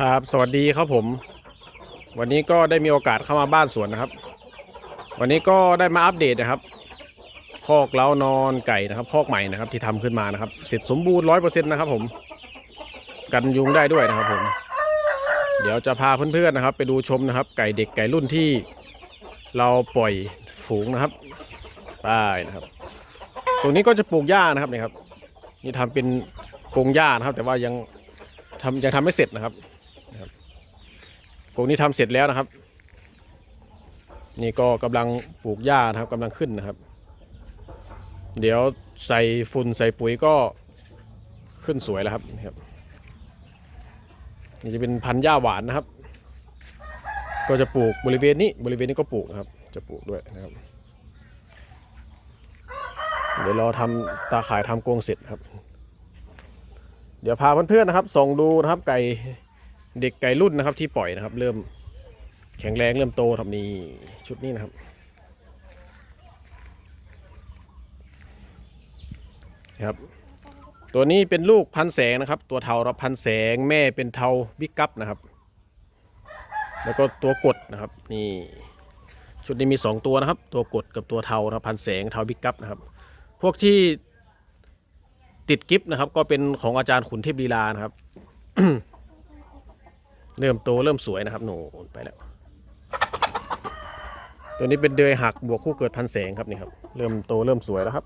ครับ สวัสดีครับผม วันนี้ก็ได้มีโอกาสเข้ามาบ้านสวนนะครับ วันนี้ก็ได้มาอัปเดตนะครับ คอกเล้านอนไก่นะครับ คอกใหม่นะครับ ที่ทำขึ้นมานะครับเสร็จสมบูรณ์ร้อยเปอร์เซ็นต์นะครับ ผม กันยุงได้ด้วยนะครับ ผม เดี๋ยวจะพาเพื่อนๆนะครับ ไปดูชมนะครับ ไก่เด็กไก่รุ่นที่เราปล่อยฝูงนะครับไปนะครับ ตรงนี้ก็จะปลูกหญ้านะครับนี่ครับ นี่ทำเป็นกรงหญ้านะครับ แต่ว่ายังทำยังทำไม่เสร็จนะครับ กรงนี้ทำเสร็จแล้วนะครับ นี่ก็กำลังปลูกหญ้านะครับกำลังขึ้นนะครับ เดี๋ยวใส่ฝุ่นใส่ปุ๋ยก็ขึ้นสวยแล้วครับนี่ครับนี่จะเป็นพันธุ์หญ้าหวานนะครับ ก็จะปลูกบริเวณนี้บริเวณนี้ก็ปลูกนะครับ จะปลูกด้วยนะครับ เดี๋ยวรอทำตาข่ายทำกรงเสร็จครับ เดี๋ยวพาเพื่อนๆนะครับส่องดูนะครับไก่ เด็กไก่รุ่นนะครับที่ปล่อยนะครับ เริ่มแข็งแรงเริ่มโตทำนี่ชุดนี้นะครับ ครับ ตัวนี้เป็นลูกพันแสงนะครับ ตัวเทารับพันแสงแม่เป็นเทาบิ๊กกัปนะครับ แล้วก็ตัวกดนะครับนี่ชุดนี้มี 2 ตัวนะครับ ตัวกดกับตัวเทานะครับพันแสงเทาบิ๊กกัปนะครับ พวกที่ติดกิฟต์นะครับ ก็เป็นของอาจารย์ขุนเทพลีลานะครับ เริ่มโตเริ่มสวยนะครับหนูไปแล้ว ตัวนี้เป็นเดยหักบวกคู่เกิดพันแสงครับนี่ครับเริ่มโตเริ่มสวยแล้วครับ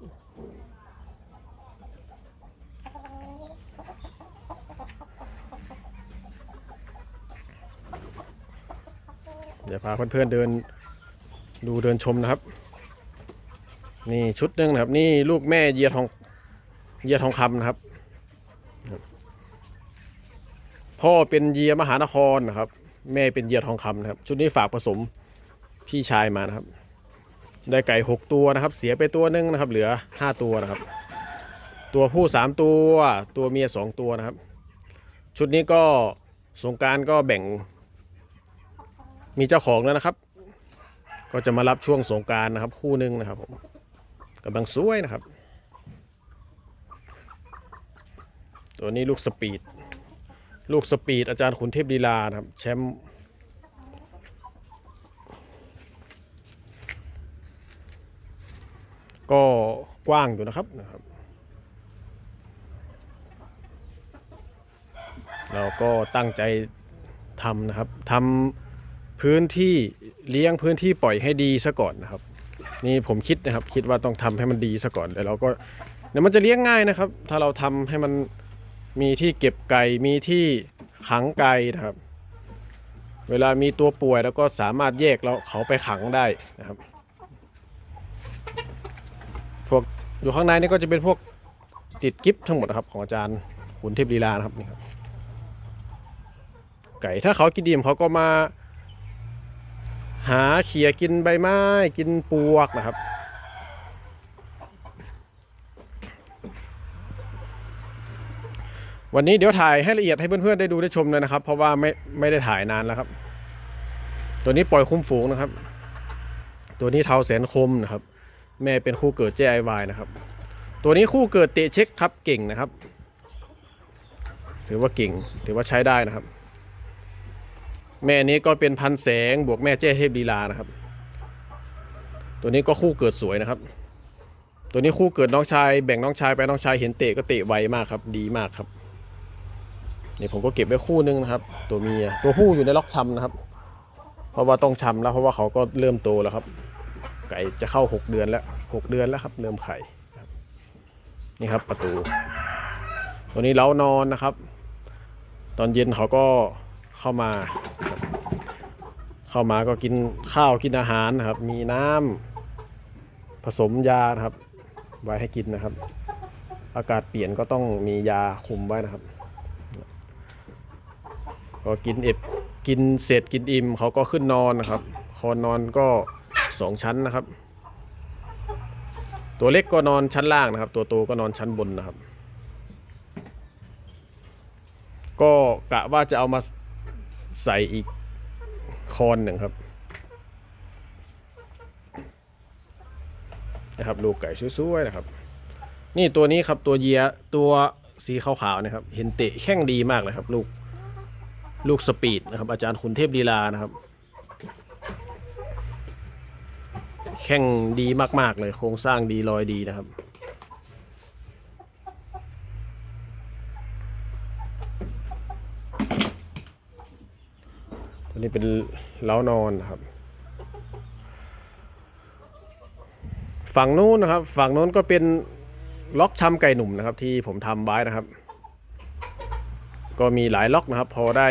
เดี๋ยวพาเพื่อนๆเดินดูเดินชมนะครับ นี่ชุดหนึ่งนะครับ นี่ลูกแม่เยียทองเยียทองคำนะครับ พ่อเป็นเยียมหานครนะครับ แม่เป็นเยียทองคำนะครับ ชุดนี้ฝากผสมพี่ชายมานะครับ ได้ไก่หกตัวนะครับ เสียไปตัวหนึงนะครับ เหลือห้าตัวนะครับ ตัวผู้สามตัว ตัวเมียสองตัวนะครับ ชุดนี้ก็สงการก็แบ่ง มีเจ้าของแล้วนะครับ ก็จะมารับช่วงสงการนะครับ คู่หนึงนะครับผมกำลังสวยนะครับ ตัวนี้ลูกสปีด ลูกสปีดอาจารย์ขุนเทพลีลานะครับ แชมป์ก็กว้างอยู่นะครับนะครับ เราก็ตั้งใจทำนะครับทำพื้นที่เลี้ยงพื้นที่ปล่อยให้ดีซะก่อนนะครับ นี่ผมคิดนะครับคิดว่าต้องทำให้มันดีซะก่อนแล้วเราก็เดี๋ยวมันจะเลี้ยงง่ายนะครับ ถ้าเราทำให้มัน มีที่เก็บไก่มีที่ขังไก่นะครับ เวลามีตัวป่วยแล้วก็สามารถแยกเราเขาไปขังได้นะครับ พวกอยู่ข้างในนี่ก็จะเป็นพวกติดกิฟทั้งหมดนะครับ ของอาจารย์ขุนเทพลีลานะครับนี่ครับ ไก่ถ้าเขากินดีมเขาก็มา หาเขียกินใบไม้กินปวกนะครับ วันนี้เดี๋ยวถ่ายให้ละเอียดให้เพื่อนๆได้ดูได้ชมเลยนะครับ เพราะว่าไม่ไม่ได้ถ่ายนานแล้วครับ ตัวนี้ปล่อยคุ้มฝูงนะครับ ตัวนี้เทาแสนคมนะครับ แม่เป็นคู่เกิดเจไอวายนะครับ ตัวนี้คู่เกิดเตะเช็คครับเก่งนะครับ ถือว่าเก่งถือว่าใช้ได้นะครับ แม่นี้ก็เป็นพันแสงบวกแม่เจ้เทพลีลานะครับ ตัวนี้ก็คู่เกิดสวยนะครับ ตัวนี้คู่เกิดน้องชาย แบ่งน้องชายไปน้องชายเห็นเตะก็เตะไวมากครับ ดีมากครับ นี่ผมก็เก็บไว้คู่นึงนะครับ ตัวเมียตัวผู้อยู่ในล็อกชำนะครับ เพราะว่าต้องชำแล้วเพราะว่าเขาก็เริ่มโตแล้วครับ ไก่จะเข้า 6 เดือนแล้ว 6 เดือนแล้วครับ เริ่มไข่นี่ครับประตู ตัวนี้เล้านอนนะครับ ตอนเย็นเขาก็เข้ามา เข้ามาก็กินข้าวกินอาหารนะครับ มีน้ำผสมยานะครับ ไว้ให้กินนะครับ อากาศเปลี่ยนก็ต้องมียาคุมไว้นะครับ พอกินเอ็ดกินเสร็จกินอิ่มเขาก็ขึ้นนอนนะครับ คอนนอนก็สองชั้นนะครับ ตัวเล็กก็นอนชั้นล่างนะครับ ตัวโตก็นอนชั้นบนนะครับ ก็กะว่าจะเอามาใส่อีกคอนหนึ่งครับนะครับลูกไก่สวยๆนะครับ นี่ตัวนี้ครับตัวเยียตัวสีขาวๆนะครับ เห็นเตะแข้งดีมากเลยครับลูก ลูกสปีดนะครับ อาจารย์ขุนเทพลีลานะครับ แข่งดีมาก ๆ เลย โครงสร้างดีลอยดีนะครับ ตัวนี้เป็นเล้านอนนะครับ ฝั่งนู้นนะครับ ฝั่งนู้นก็เป็นล็อกชำไก่หนุ่มนะครับ ที่ผมทำไว้นะครับ ก็มีหลายล็อกนะครับ พอได้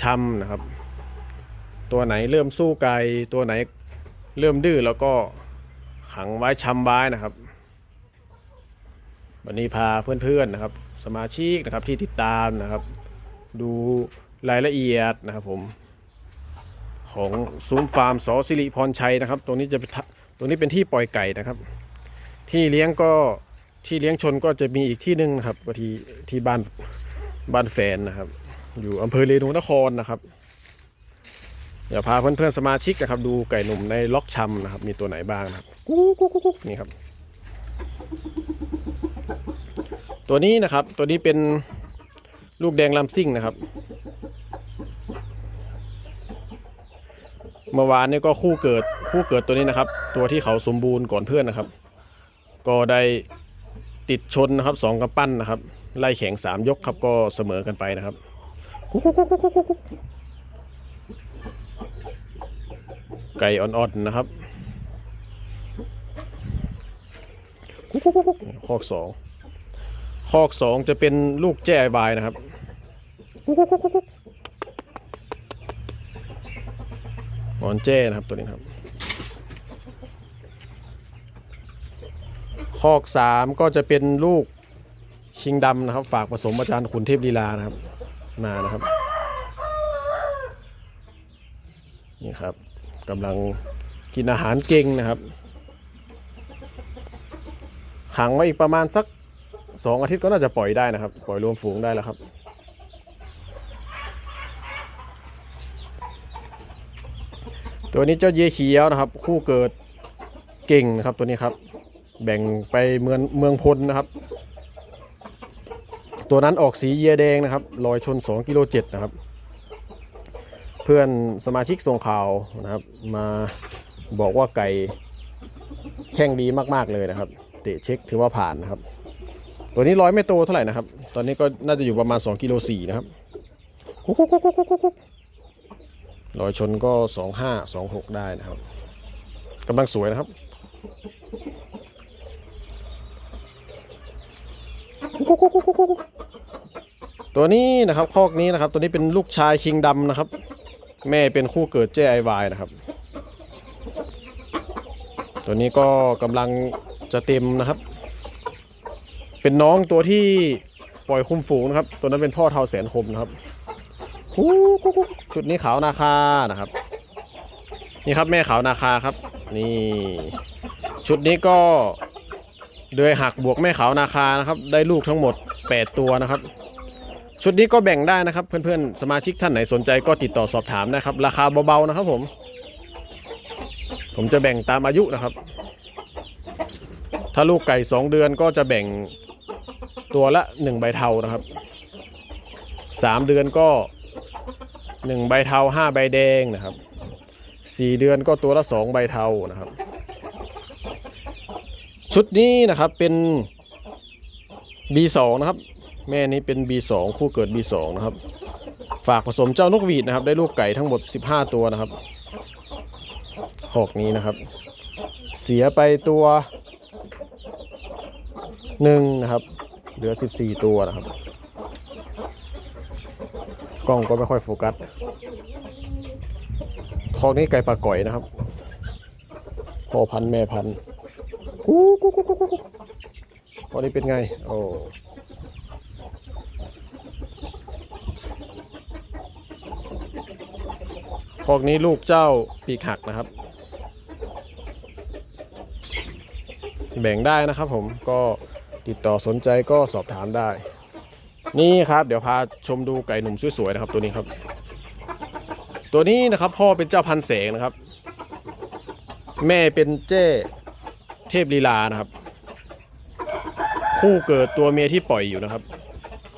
ชำนะครับ ตัวไหนเริ่มสู้ไก่ตัวไหนเริ่มดื้อแล้วก็ขังไว้ชำไว้นะครับ วันนี้พาเพื่อนๆนะครับ สมาชิกนะครับที่ติดตามนะครับ ดูรายละเอียดนะครับผม ของซูมฟาร์มสอสิริพรชัยนะครับ ตรงนี้จะเป็นทะตรงนี้เป็นที่ปล่อยไก่นะครับ ที่เลี้ยงก็ ที่เลี้ยงชนก็จะมีอีกที่หนึ่งนะครับก็ที่ที่บ้านบ้านแฟนนะครับ อยู่อำเภอเรนูนครนะครับเดี๋ยวพาเพื่อนๆสมาชิกนะครับ ดูไก่หนุ่มในล็อกชำนะครับ มีตัวไหนบ้างนะครับกุ๊กกุ๊กกุ๊กนี่ครับ ตัวนี้นะครับ ตัวนี้เป็นลูกแดงลำซิ่งนะครับ เมื่อวานนี้ก็คู่เกิดคู่เกิดตัวนี้นะครับ ตัวที่เขาสมบูรณ์ก่อนเพื่อนนะครับ ก็ได้ ติดชนนะครับสองกำปั้นนะครับ ไล่แข่งสามยกครับก็เสมอกันไปนะครับกุ๊กกุ๊กกุ๊กกุ๊กกุ๊กกุ๊กไก่อ่อนๆนะครับกุ๊กกุ๊กกุ๊กคอกสองคอกสองจะเป็นลูกแจ้วายนะครับกุ๊กกุ๊กกุ๊กกุ๊กหมอนเจ้นะครับตัวนี้ครับ คอกสามก็จะเป็นลูกคิงดำนะครับ ฝากผสมอาจารย์ขุนเทพลีลานะครับมานะครับนี่ครับกำลังกินอาหารเก่งนะครับ ขังไว้อีกประมาณสักสองอาทิตย์ก็น่าจะปล่อยได้นะครับ ปล่อยรวมฝูงได้แล้วครับ ตัวนี้เจ้าเยเขียวนะครับ คู่เกิดเก่งนะครับตัวนี้ครับ แบ่งไปเมืองเมืองพลนะครับ ตัวนั้นออกสีเยแดงนะครับลอยชน2กิโลเจ็ดนะครับ เพื่อนสมาชิกส่งข่าวนะครับ มาบอกว่าไก่แข่งดีมากๆเลยนะครับ เตะเช็คถือว่าผ่านนะครับ ตัวนี้ร้อยไม่โตเท่าไหร่นะครับ ตอนนี้ก็น่าจะอยู่ประมาณ2กิโลสี่นะครับกุ๊กกุ๊กกุ๊กกุ๊กกุ๊กกุ๊กรอยชนก็สองห้าสองหกได้นะครับกำลังสวยนะครับ ตัวนี้นะครับคอกนี้นะครับ ตัวนี้เป็นลูกชายคิงดำนะครับ แม่เป็นคู่เกิดเจไอวายนะครับ ตัวนี้ก็กำลังจะเต็มนะครับ เป็นน้องตัวที่ปล่อยคุมฝูงนะครับ ตัวนั้นเป็นพ่อเทาแสนคมนะครับชุดนี้ขาวนาคานะครับ นี่ครับแม่ขาวนาคาครับ นี่ ชุดนี้ก็ เดือยหักบวกแม่ขาวนาคานะครับได้ลูกทั้งหมด 8 ตัวนะครับ ชุดนี้ก็แบ่งได้นะครับ เพื่อนๆ สมาชิกท่านไหนสนใจก็ติดต่อสอบถามนะครับ ราคาเบาๆนะครับผม ผมจะแบ่งตามอายุนะครับ ถ้าลูกไก่ 2 เดือนก็จะแบ่งตัวละ 1 ใบเทานะครับ 3 เดือนก็หนึ่งใบเทาห้าใบแดงนะครับสี่เดือนก็ตัวละสองใบเทานะครับ ชุดนี้นะครับเป็น B2 นะครับ แม่นี้เป็น B2 คู่เกิด B2 นะครับ ฝากผสมเจ้านกหวีดนะครับ ได้ลูกไก่ทั้งหมด 15 ตัวนะครับขอกนี้นะครับ เสียไปตัวหนึ่งนะครับ เหลือ 14 ตัวนะครับ กล้องก็ไม่ค่อยโฟกัสคอกนี้ไก่ปลาก่อยนะครับพ่อพันธุ์แม่พันธุ์ กูกูกูกูกูกูคอกนี้เป็นไง โอ้คอกนี้ลูกเจ้าปีกหักนะครับ แบ่งได้นะครับผมก็ติดต่อสนใจก็สอบถามได้ นี่ครับ เดี๋ยวพาชมดูไก่หนุ่มสวยๆนะครับตัวนี้ครับ ตัวนี้นะครับพ่อเป็นเจ้าพันแสงนะครับ แม่เป็นเจ้ เทพลีลานะครับ คู่เกิดตัวเมียที่ปล่อยอยู่นะครับ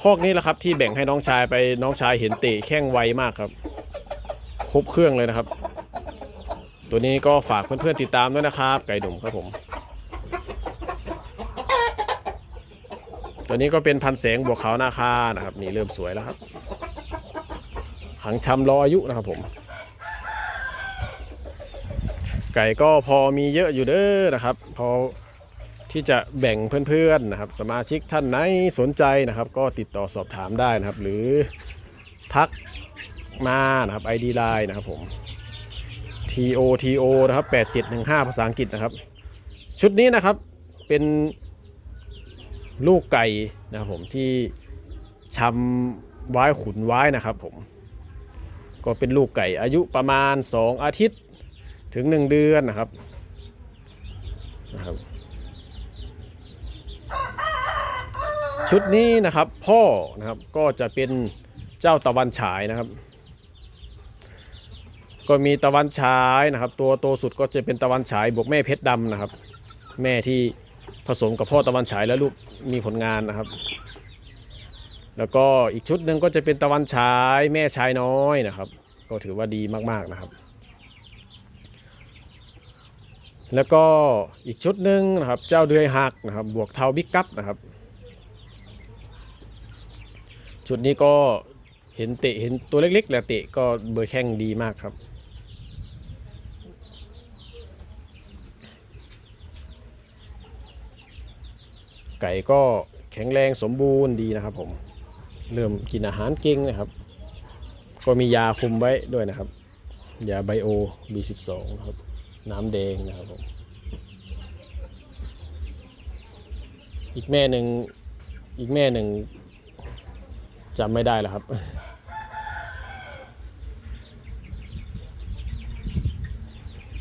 คอกนี้แหละครับที่แบ่งให้น้องชายไปน้องชายเห็นเตะแข้งไวมากครับครบเครื่องเลยนะครับ ตัวนี้ก็ฝากเพื่อนๆติดตามด้วยนะครับ ไก่หนุ่มครับผม ตัวนี้ก็เป็นพันแสงบวกเขาหน้าคานะครับ นี่เริ่มสวยแล้วครับ ขังชำรออายุนะครับผม ไก่ก็พอมีเยอะอยู่เด้อนะครับ พอที่จะแบ่งเพื่อนๆนะครับ สมาชิกท่านไหนสนใจนะครับ ก็ติดต่อสอบถามได้นะครับ หรือทักมานะครับ ID Line นะครับผม TOTO นะครับ8715 ภาษาอังกฤษนะครับ ชุดนี้นะครับเป็นลูกไก่นะครับผมที่ชำไว้ขุนไว้นะครับผม ก็เป็นลูกไก่อายุประมาณ 2 อาทิตย์ ถึง1เดือนนะครับนะครับ ชุดนี้นะครับพ่อนะครับก็จะเป็นเจ้าตะวันฉายนะครับ ก็มีตะวันฉายนะครับ ตัวโตสุดก็จะเป็นตะวันฉายบวกแม่เพชรดำนะครับ แม่ที่ผสมกับพ่อตะวันฉายและลูกมีผลงานนะครับ แล้วก็อีกชุดหนึ่งก็จะเป็นตะวันฉายแม่ชายน้อยนะครับ ก็ถือว่าดีมากๆนะครับ แล้วก็อีกชุดหนึ่งนะครับ เจ้าเดือยหักนะครับ บวกเทาบิ๊กกัปนะครับ ชุดนี้ก็เห็นเตะเห็นตัวเล็กๆแหละเตะก็เบอร์แข้งดีมากครับ ไก่ก็แข็งแรงสมบูรณ์ดีนะครับผม เริ่มกินอาหารเก่งนะครับ ก็มียาคุมไว้ด้วยนะครับ ยาไบโอ B12 นะครับ น้ำแดงนะครับผม อีกแม่หนึ่งอีกแม่หนึ่งจำไม่ได้แล้วครับ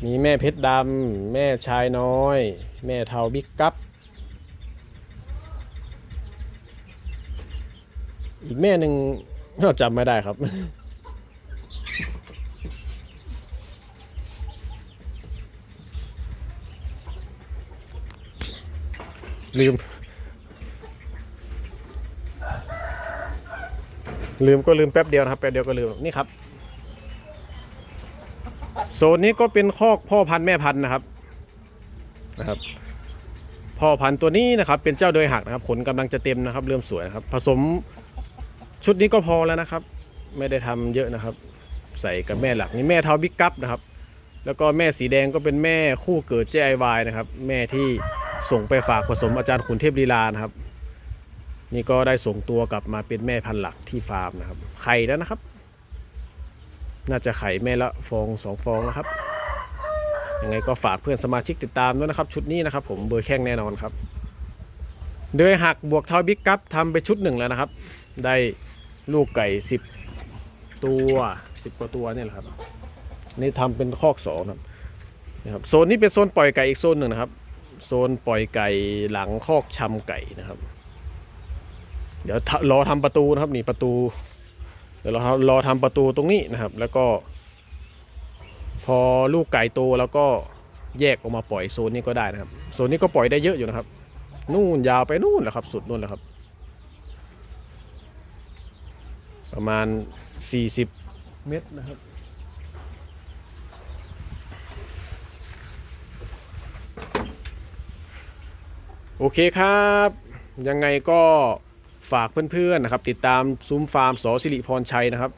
มีแม่เพชรดำแม่ชายน้อย แม่เทาบิ๊กกัปอีกแม่หนึ่งจำไม่ได้ครับ ลืม ลืมก็ลืมแป๊บเดียวนะครับแป๊บเดียวก็ลืมนี่ครับโซนนี้ก็เป็นคอกพ่อพันธุ์แม่พันธุ์นะครับนะครับ พ่อพันธุ์ตัวนี้นะครับ เป็นเจ้าโดยหักนะครับขนกำลังจะเต็มนะครับ เริ่มสวยนะครับ ผสมชุดนี้ก็พอแล้วนะครับ ไม่ได้ทำเยอะนะครับ ใส่กับแม่หลักนี่แม่เทาบิ๊กกัปนะครับ แล้วก็แม่สีแดงก็เป็นแม่คู่เกิดเจไอวายนะครับ แม่ที่ ส่งไปฝากผสมอาจารย์ขุนเทพลีลานะครับ นี่ก็ได้ส่งตัวกลับมาเป็นแม่พันธุ์หลักที่ฟาร์มนะครับ ไข่แล้วนะครับ น่าจะไข่แม่ละฟองสองฟองนะครับยังไงก็ฝากเพื่อนสมาชิกติดตามด้วยนะครับ ชุดนี้นะครับ ผมเบอร์แข้งแน่นอนครับโดยหักบวกเทาบิ๊กกัปทำไปชุดหนึ่งแล้วนะครับ ได้ลูกไก่ 10 ตัว 10 กว่าตัวเนี่ยแหละครับนี่ทำเป็นคอกสองครับนะครับโซนนี้เป็นโซนปล่อยไก่อีกโซนหนึ่งนะครับ โซนปล่อยไก่หลังคอกชำไก่นะครับ เดี๋ยวรอทำประตูนะครับนี่ประตู เดี๋ยวเรารอทำประตูตรงนี้นะครับ แล้วก็ พอลูกไก่โตแล้วก็แยกออกมาปล่อยโซนนี้ก็ได้นะครับ โซนนี้ก็ปล่อยได้เยอะอยู่นะครับ นู่นยาวไปนู่นแหละครับ สุดนู่นแหละครับ ประมาณ 40 เมตรนะครับ โอเคครับ ยังไงก็ฝากเพื่อนๆนะครับ ติดตามซุ้มฟาร์มสอสิริพรชัยนะครับ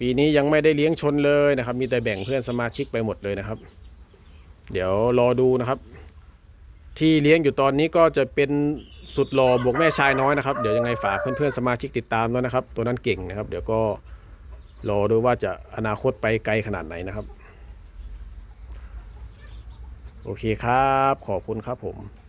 ปีนี้ยังไม่ได้เลี้ยงชนเลยนะครับ มีแต่แบ่งเพื่อนสมาชิกไปหมดเลยนะครับ เดี๋ยวรอดูนะครับ ที่เลี้ยงอยู่ตอนนี้ก็จะเป็นสุดหล่อบวกแม่ชายน้อยนะครับ เดี๋ยวยังไงฝากเพื่อนๆสมาชิกติดตามด้วยนะครับ ตัวนั้นเก่งนะครับ เดี๋ยวก็รอดูว่าจะอนาคตไปไกลขนาดไหนนะครับ โอเคครับ ขอบคุณครับผม